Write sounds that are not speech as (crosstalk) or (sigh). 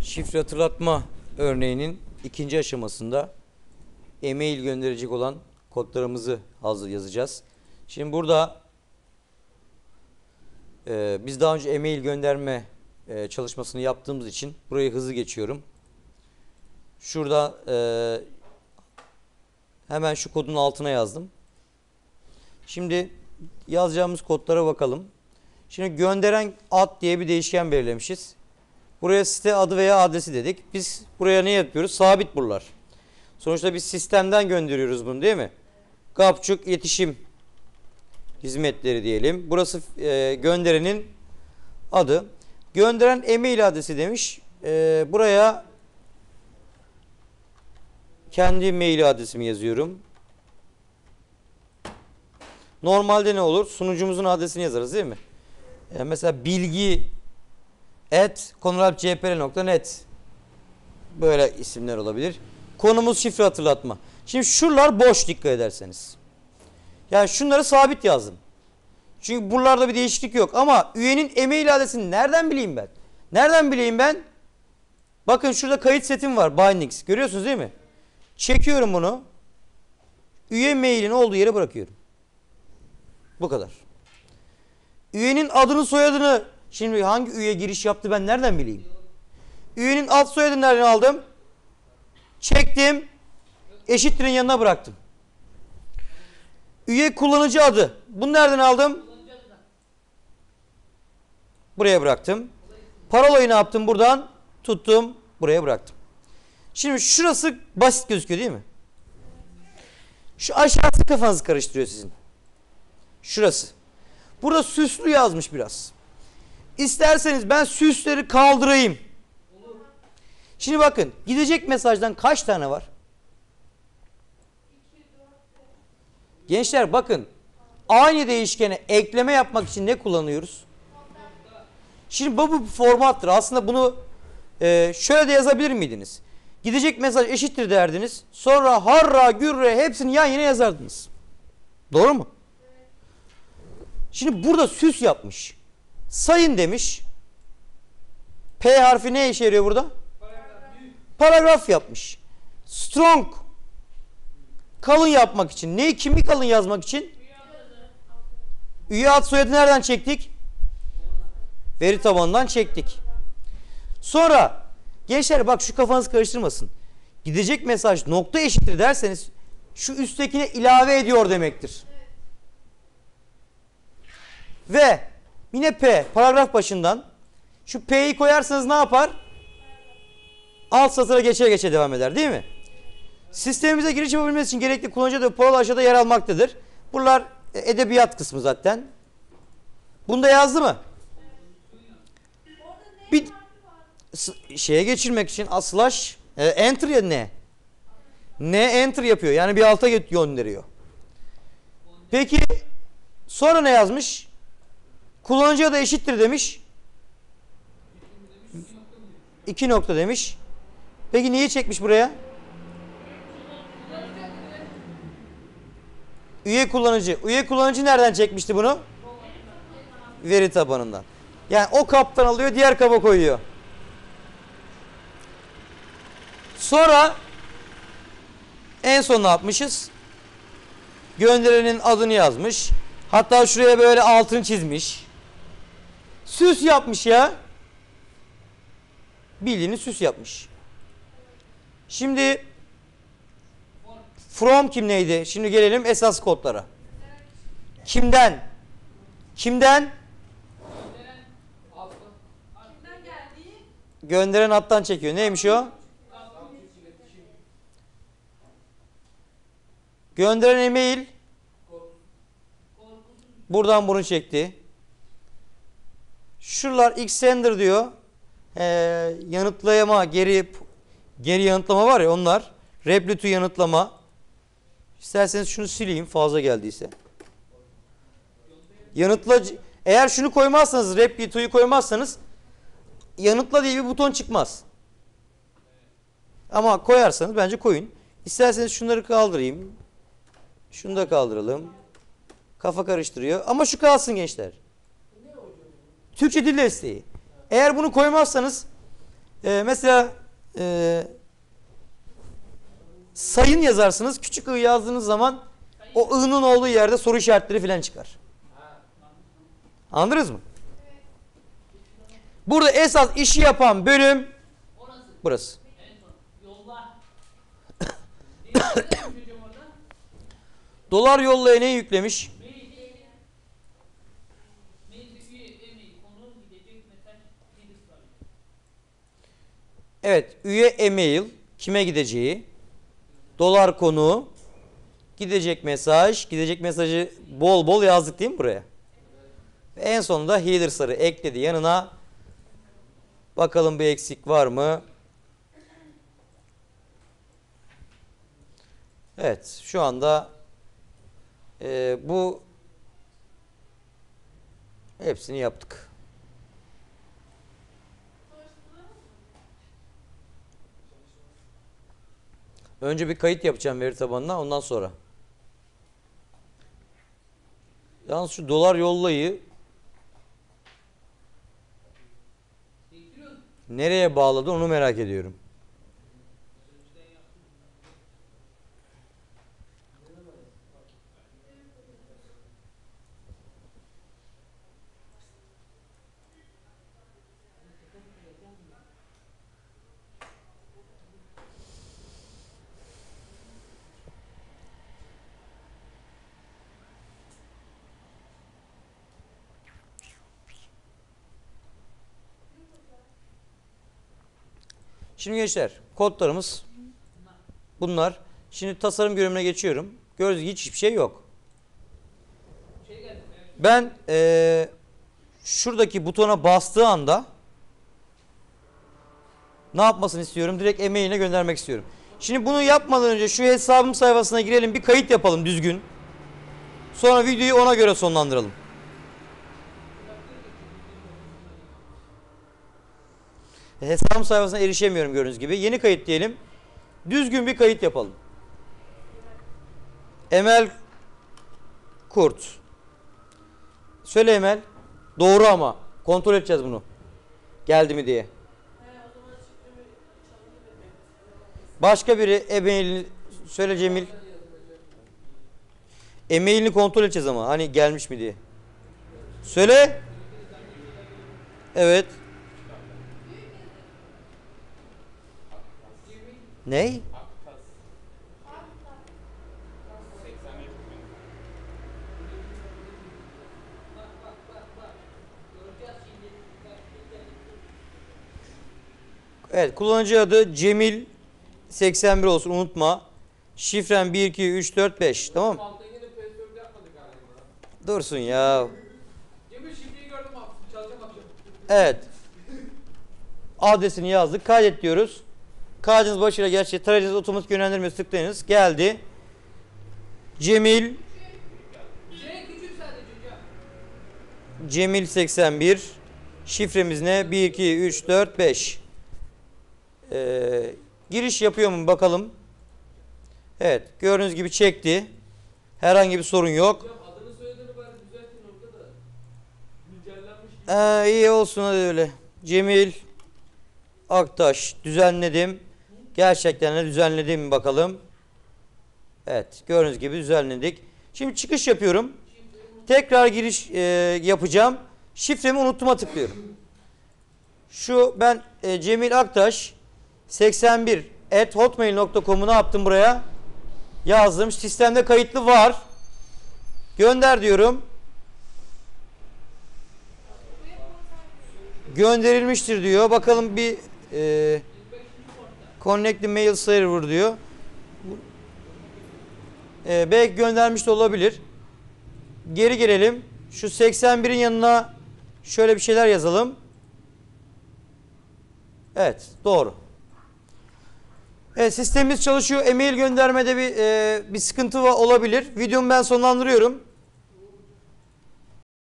Şifre hatırlatma örneğinin ikinci aşamasında e-mail gönderecek olan kodlarımızı hazır yazacağız. Şimdi burada e, biz daha önce e-mail gönderme e, çalışmasını yaptığımız için burayı hızlı geçiyorum. Şurada e, hemen şu kodun altına yazdım. Şimdi yazacağımız kodlara bakalım. Şimdi gönderen ad diye bir değişken belirlemişiz. Buraya site adı veya adresi dedik. Biz buraya ne yapıyoruz? Sabit buralar. Sonuçta biz sistemden gönderiyoruz bunu değil mi? Gapçuk iletişim hizmetleri diyelim. Burası e, gönderenin adı. Gönderen e-mail adresi demiş. E, buraya kendi mail adresimi yazıyorum. Normalde ne olur? Sunucumuzun adresini yazarız değil mi? E, mesela bilgi at konuralpcpl.net böyle isimler olabilir. Konumuz şifre hatırlatma. Şimdi şuralar boş dikkat ederseniz. Yani şunları sabit yazdım. Çünkü buralarda bir değişiklik yok. Ama üyenin e-mail adresini nereden bileyim ben? Nereden bileyim ben? Bakın şurada kayıt setim var. Bindings. Görüyorsunuz değil mi? Çekiyorum bunu. Üye mailin olduğu yere bırakıyorum. Bu kadar. Üyenin adını soyadını şimdi hangi üye giriş yaptı ben nereden bileyim? Üyenin ad soyadını nereden aldım? Çektim. Eşittirin yanına bıraktım. Üye kullanıcı adı. Bunu nereden aldım? Buraya bıraktım. Parolayı ne yaptım buradan? Tuttum. Buraya bıraktım. Şimdi şurası basit gözüküyor değil mi? Şu aşağısı kafanızı karıştırıyor sizin. Şurası. Burada süslü yazmış biraz. İsterseniz ben süsleri kaldırayım. Şimdi bakın gidecek mesajdan kaç tane var? Gençler bakın aynı değişkene ekleme yapmak için ne kullanıyoruz? Şimdi bu bir formattır. Aslında bunu e, şöyle de yazabilir miydiniz? Gidecek mesaj eşittir derdiniz. Sonra harra gürre hepsini yan yana yazardınız. Doğru mu? Şimdi burada süs yapmış. Sayın demiş. P harfi ne işe yarıyor burada? Paragraf yapmış. Strong. Kalın yapmak için. Neyi kimi kalın yazmak için? Üye ad soyadı nereden çektik? Veri tabanından çektik. Sonra gençler bak şu kafanız karıştırmasın. Gidecek mesaj nokta eşittir derseniz şu üsttekine ilave ediyor demektir. Ve yine P paragraf başından şu P'yi koyarsanız ne yapar? Alt satıra geçe geçe devam eder değil mi? Sistemimize giriş yapabilmesi için gerekli kullanıcı adı parola aşağıda yer almaktadır. Bunlar edebiyat kısmı zaten. Bunda yazdı mı? Bir şeye geçirmek için slash e, enter ya ne? Ne enter yapıyor? Yani bir alta gö- gönderiyor. Peki sonra ne yazmış? Kullanıcı adı eşittir demiş. İki nokta demiş. Peki niye çekmiş buraya? Üye kullanıcı. Üye kullanıcı nereden çekmişti bunu? Veri tabanından. Yani o kaptan alıyor diğer kaba koyuyor. Sonra en son ne yapmışız? Gönderenin adını yazmış. Hatta şuraya böyle altını çizmiş. Süs yapmış ya. Bildiğini süs yapmış. Şimdi from kim neydi? Şimdi gelelim esas kodlara. Kimden? Kimden? Gönderen alttan çekiyor. Neymiş o? Gönderen e-mail buradan bunu çekti. Şuralar X sender diyor. Ee, yanıtlayama, geri geri yanıtlama var ya onlar. Reply to yanıtlama. İsterseniz şunu sileyim fazla geldiyse. Yanıtla eğer şunu koymazsanız reply to'yu koymazsanız yanıtla diye bir buton çıkmaz. Ama koyarsanız bence koyun. İsterseniz şunları kaldırayım. Şunu da kaldıralım. Kafa karıştırıyor. Ama şu kalsın gençler. Türkçe dil desteği. Eğer bunu koymazsanız Ee, mesela e, sayın yazarsınız. Küçük ı yazdığınız zaman o ı'nın olduğu yerde soru işaretleri falan çıkar. Anladınız mı? Burada esas işi yapan bölüm burası. (coughs) Dolar yollaya ne yüklemiş? Mail. Mail üye e-mail. Konu gidecek mesaj. Header var. Evet, üye e-mail kime gideceği, dolar konu, gidecek mesaj, gidecek mesajı bol bol yazdık değil mi buraya? Ve en sonunda header sarı ekledi yanına. Bakalım bir eksik var mı? Evet, şu anda e, bu hepsini yaptık. Önce bir kayıt yapacağım veri tabanına ondan sonra. Yalnız şu dolar yollayı nereye bağladı onu merak ediyorum. Şimdi gençler kodlarımız bunlar. Şimdi tasarım bölümüne geçiyorum. Gördüğünüz gibi hiçbir şey yok. Ben eee, şuradaki butona bastığı anda ne yapmasını istiyorum? Direkt e-mailine göndermek istiyorum. Şimdi bunu yapmadan önce şu hesabım sayfasına girelim bir kayıt yapalım düzgün. Sonra videoyu ona göre sonlandıralım. Hesabım sayfasına erişemiyorum gördüğünüz gibi. Yeni kayıt diyelim. Düzgün bir kayıt yapalım. Emel Kurt. Söyle Emel. Doğru ama. Kontrol edeceğiz bunu. Geldi mi diye. Başka biri e-mailini söyle Cemil. E-mailini kontrol edeceğiz ama hani gelmiş mi diye. Söyle. Evet. Ney? Evet kullanıcı adı Cemil 81 olsun unutma. Şifren 1 2 3 4 5 tamam mı? Dursun ya. Cemil şifreyi gördüm abi. Çalacağım akşam. Evet. Adresini yazdık. Kaydet diyoruz. Kaydınız başıyla gerçi tarayıcınız otomatik yönlendirmesi tıklayınız. Geldi. Cemil. Cemil 81 şifremiz ne? 1 2 3 4 5. Ee, giriş yapıyor mu bakalım. Evet, gördüğünüz gibi çekti. Herhangi bir sorun yok. Ee, iyi olsun hadi öyle. Cemil Aktaş düzenledim. Gerçekten de düzenledim bakalım. Evet gördüğünüz gibi düzenledik. Şimdi çıkış yapıyorum. Tekrar giriş e, yapacağım. Şifremi unuttum'a tıklıyorum. Şu ben e, Cemil Aktaş 81 at hotmail.com'u ne yaptım buraya? Yazdım. Sistemde kayıtlı var. Gönder diyorum. gönderilmiştir diyor. Bakalım bir e, connect mail server diyor. E, belki göndermiş de olabilir. Geri gelelim. Şu 81'in yanına şöyle bir şeyler yazalım. Evet, doğru. Evet, sistemimiz çalışıyor. E-mail göndermede bir e, bir sıkıntı olabilir. Videomu ben sonlandırıyorum.